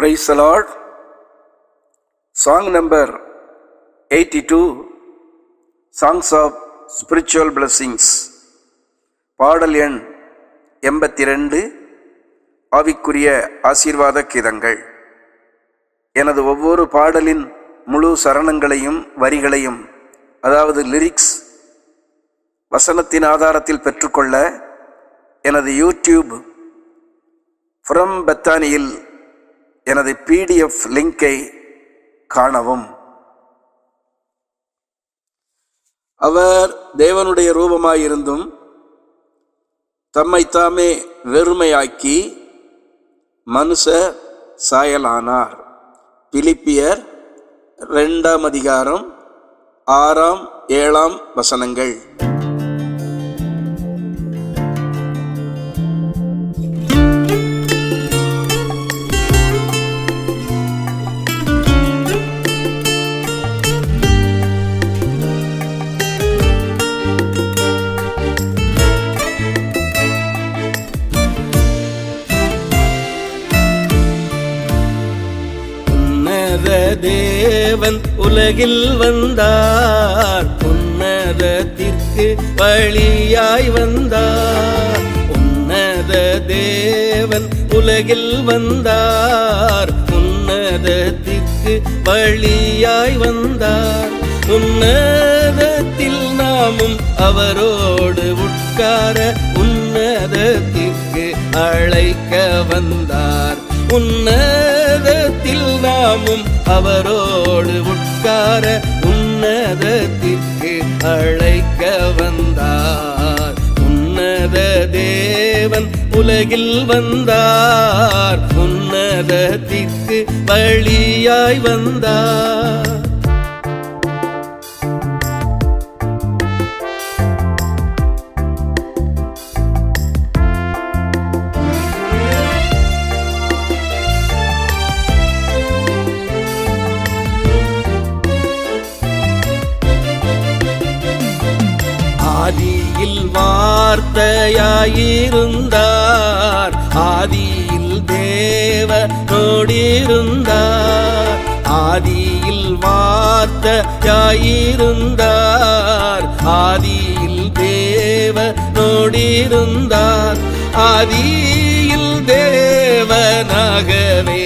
Praise the Lord. Song number 82 Songs of Spiritual Blessings. பாடல் எண் எண்பத்தி ரெண்டு ஆவிக்குரிய ஆசீர்வாத கீதங்கள் எனது ஒவ்வொரு பாடலின் முழு சரணங்களையும் வரிகளையும் அதாவது லிரிக்ஸ் வசனத்தின் ஆதாரத்தில் பெற்றுக்கொள்ள எனது யூடியூப் ஃப்ரம் பெத்தானியில் எனது பிடிஎஃப் லிங்கை காணவும். அவர் தேவனுடைய ரூபமாயிருந்தும் தம்மைத்தாமே வெறுமையாக்கி மனுஷ சாயலானார். பிலிப்பியர் ரெண்டாம் அதிகாரம் ஆறாம் ஏழாம் வசனங்கள். உலகில் வந்தார். உன்னதத்திற்கு வழியாய் வந்தார். உன்னத தேவன் உலகில் வந்தார். உன்னதத்திற்கு வழியாய் வந்தார். உன்னதத்தில் நாமும் அவரோடு உட்கார உன்னதத்திற்கு அழைக்க வந்தார். உன்னதத்தில் நாமும் அவரோடு உட்கார உன்னதத்திற்கு அழைக்க வந்தார். உன்னத தேவன் உலகில் வந்தார். உன்னதத்திற்கு வழியாய் வந்தார். ஆதியில் வார்த்தையாயிருந்தார். ஆதியில் தேவ நோடிருந்தார் ஆதியில் வார்த்தையாயிருந்தார். ஆதியில் தேவ நோடிருந்தார் ஆதியில் தேவனாகவே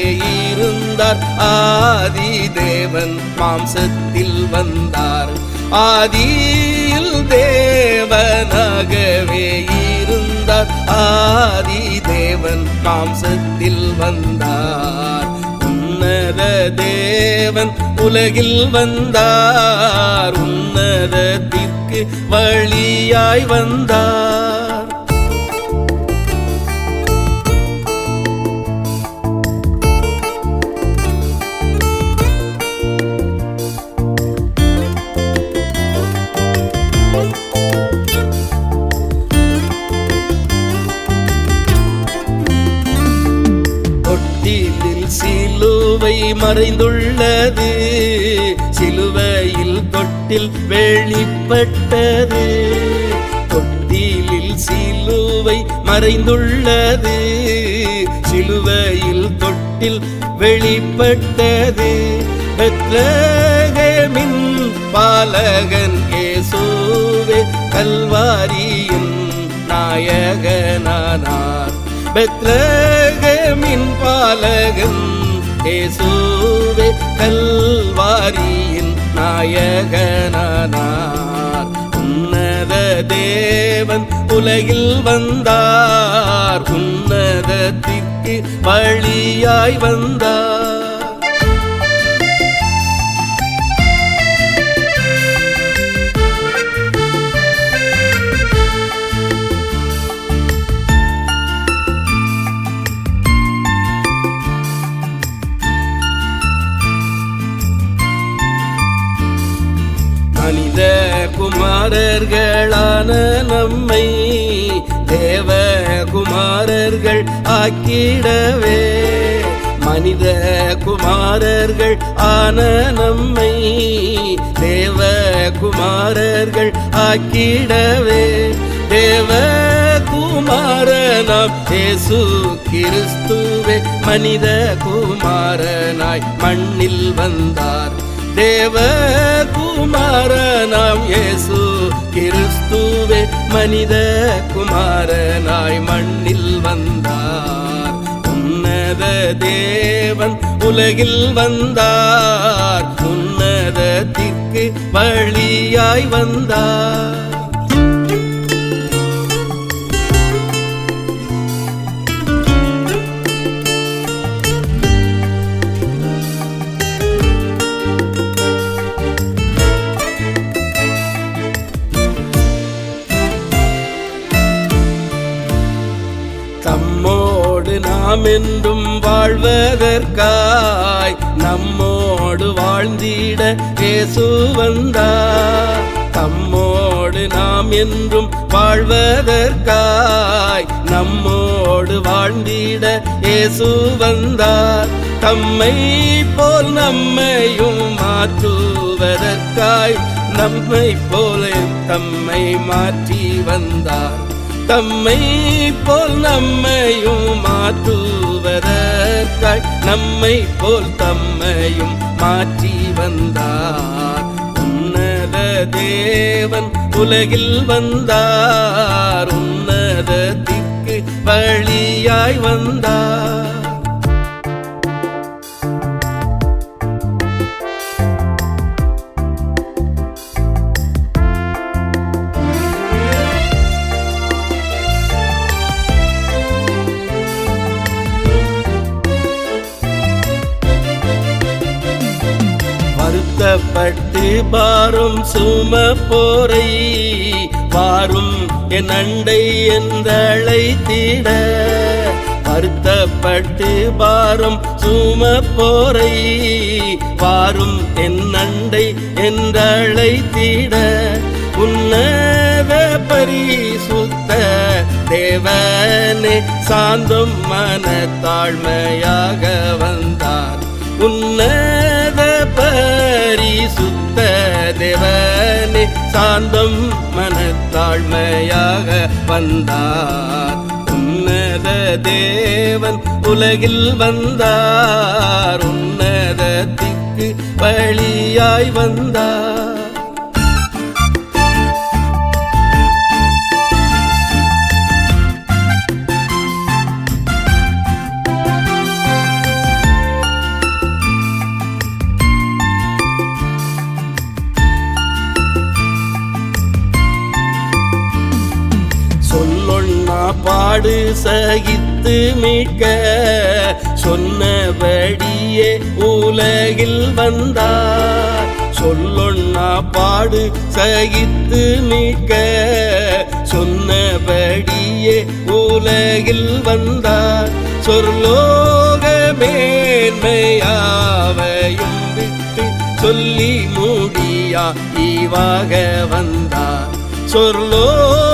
இருந்தார். ஆதி தேவன் மாம்சத்தில் வந்தார். ஆதியில் தேவனாகவே இருந்தார். ஆதி தேவன் மாம்சத்தில் வந்தார். உன்னத தேவன் உலகில் வந்தார். உன்னதத்திற்கு வழியாய் வந்தார். மறைந்துள்ளது. சிலுவையில் தொட்டில் வெளிப்பட்டது. தொட்டிலில் சிலுவை மறைந்துள்ளது. சிலுவையில் தொட்டில் வெளிப்பட்டது. பெத்லகேமின் பாலகன் இயேசுவே கல்வாரியின் நாயகனானார். பெத்லகேமின் பாலகன் ஏசுவே கல்வாரியின் நாயகனானார். உன்னத தேவன் உலகில் வந்தார். உன்னதத்திற்கு வழியாய் வந்தார். குமாரர்களான நம்மை தேவ குமாரர்கள் ஆக்கிடவே. மனித குமாரர்கள் ஆன நம்மை தேவ குமாரர்கள் ஆக்கிடவே. தேவ குமாரனாம் ஏசு கிறிஸ்துவே மனித குமாரனாய் மண்ணில் வந்தார். தேவ குமாரனாம் இயேசு கிறிஸ்துவே மனித குமாரனாய் மண்ணில் வந்தார். உன்னத தேவன் உலகில் வந்தார். உன்னதத்திற்கு வழியாய் வந்தார். நாம் என்றும் வாழ்வதற்காய் நம்மோடு வாழ்ந்திட இயேசு வந்தார். தம்மோடு நாம் என்றும் வாழ்வதற்காய் நம்மோடு வாழ்ந்திட இயேசு வந்தார். தம்மை போல் நம்மையும் மாற்றுவதற்காய் நம்மை போல தம்மை மாற்றி வந்தார். தம்மை போல் நம்மையும் மாற்றுவதற்காய் நம்மை போல் தம்மையும் மாற்றி வந்தார். உன்னத தேவன் உலகில் வந்தார். உன்னதத்திற்கு வழியாய் வந்தார். பாரும் சும போரை பாரும் என் அண்டை என்றழைத்திட வருத்தப்பட்டு பாரும் சும போரை பாரும் என் அண்டை என்றழைத்திட உன்னத பரிசுத்த தேவனே சாந்தும் மன தாழ்மையாக சாந்தம் மனத்தாழ்மையாக வந்தார். உன்னத தேவன் உலகில் வந்தார். உன்னதத்திற்கு வழியாய் வந்தார். பாடு சகித்து மீட்க சொன்னபடியே உலகில் வந்தார். சொல்லொன்னா பாடு சகித்து மீட்க சொன்னபடியே உலகில் வந்தார். சொர்லோக மேன்மையாவையும் விட்டு சொல்லி மூடியா ஈவாக வந்தார். சொர்லோக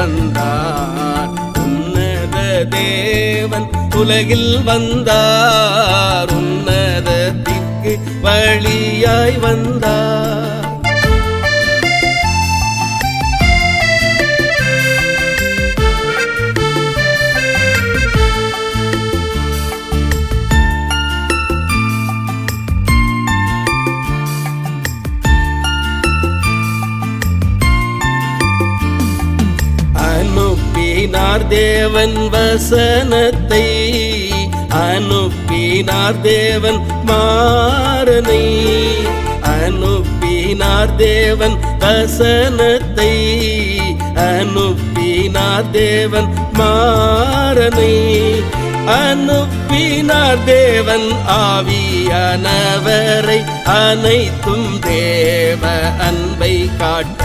வந்தார். உன்னத தேவன் உலகில் வந்தார். உன்னதத்திற்கு வழியாய் வந்தார். அனுப்பினார் தேவன் வசனத்தை அனுப்பினார் தேவன் மாறனை. அனுப்பினார் தேவன் வசனத்தை அனுப்பினார் தேவன் மாறனை. அனுப்பினார் தேவன் ஆவியானவரை அனைத்தும் தேவ அன்பை காட்ட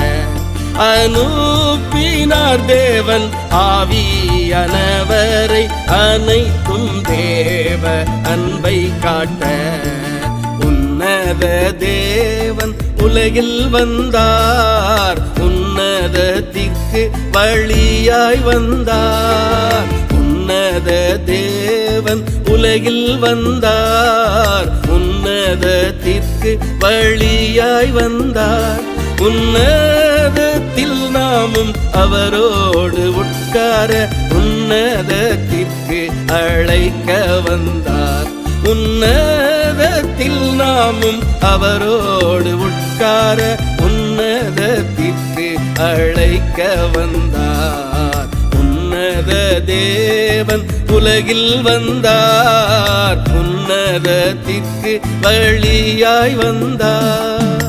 அனுப்பினார் தேவன் ஆவியானவரை அனைத்தும் தேவ அன்பை காட்ட. உன்னத தேவன் உலகில் வந்தார் உன்னதத்திற்கு வழியாய் வந்தார். உன்னத தேவன் உலகில் வந்தார் உன்னத உன்னதத்திற்கு வழியாய் வந்தார். உன்னதத்தில் நாமும் அவரோடு உட்கார உன்னதத்திற்கு அழைக்க வந்தார். உன்னதத்தில் நாமும் அவரோடு உட்கார உன்னதத்திற்கு அழைக்க வந்தார். உன்னத தேவன் உலகில் வந்தார். உன்னதத்திற்கு வழியாய் வந்தார்.